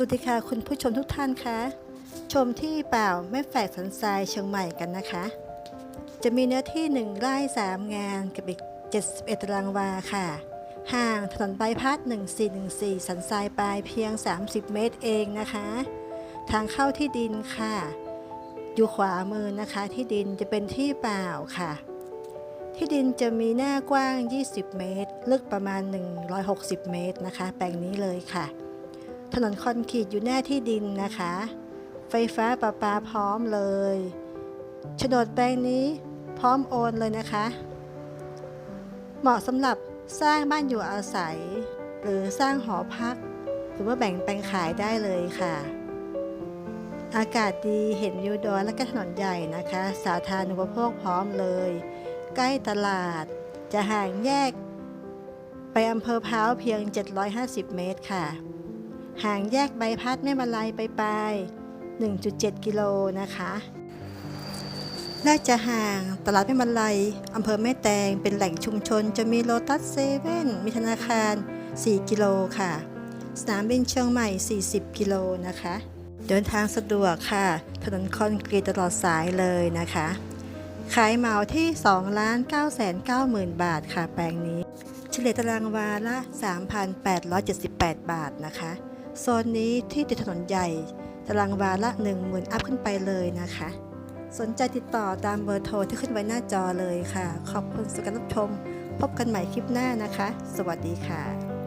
สวัสดีค่ะคุณผู้ชมทุกท่านคะชมที่เปล่าแม่แฝกสันทรายเชียงใหม่กันนะคะ จะมีเนื้อที่ 1 ไร่ 3 งานกับอีก 71 ตารางวาค่ะ ห่างถนนใบพาส1414 สันทรายปลายเพียง 30 เมตรเองนะคะ ทางเข้าที่ดินค่ะ อยู่ขวามือนะคะที่ดินจะเป็นที่เปล่าค่ะ ที่ดินจะมีหน้ากว้าง 20 เมตร ลึกประมาณ 160 เมตรนะคะ แปลงนี้เลยค่ะ ถนนคอนกรีตอยู่หน้าที่ดินนะคะ ไฟฟ้าประปาพร้อมเลยโฉนดแปลงนี้พร้อมโอนเลยนะคะ เหมาะสำหรับสร้างบ้านอยู่อาศัย หรือสร้างหอพัก หรือว่าแบ่งแปลงขายได้เลยค่ะ อากาศดีเห็นวิวดอยและก็ถนนใหญ่นะคะ สาธารณูปโภคพร้อมเลย ใกล้ตลาดจะห่างแยก ไปอำเภอพร้าวเพียง 750 เมตรค่ะ ห่างแยกใบพัดแม่มาลัยไปปลาย1.7 กิโลนะคะน่าจะห่างตลาดแม่มาลัยอำเภอแม่แตงเป็นแหล่งชุมชน จะมีโลตัสเซเว่นมีธนาคาร 4 กิโลค่ะ สนามบินเชียงใหม่ 40 กิโลนะคะ เดินทางสะดวกค่ะ ถนนคอนกรีตตลอดสายเลยนะคะขายเหมาที่ 2 ล้าน9 9 0 0 0บาทค่ะแปลงนี้ เฉลี่ยตารางวาละ 3,878 บาทนะคะ โซนนี้ที่ติดถนนใหญ่ตารางวาละ10,000อัพขึ้นไปเลยนะคะ สนใจติดต่อตามเบอร์โทรที่ขึ้นไว้หน้าจอเลยค่ะ ขอบคุณสำหรับการรับชม พบกันใหม่คลิปหน้านะคะ สวัสดีค่ะ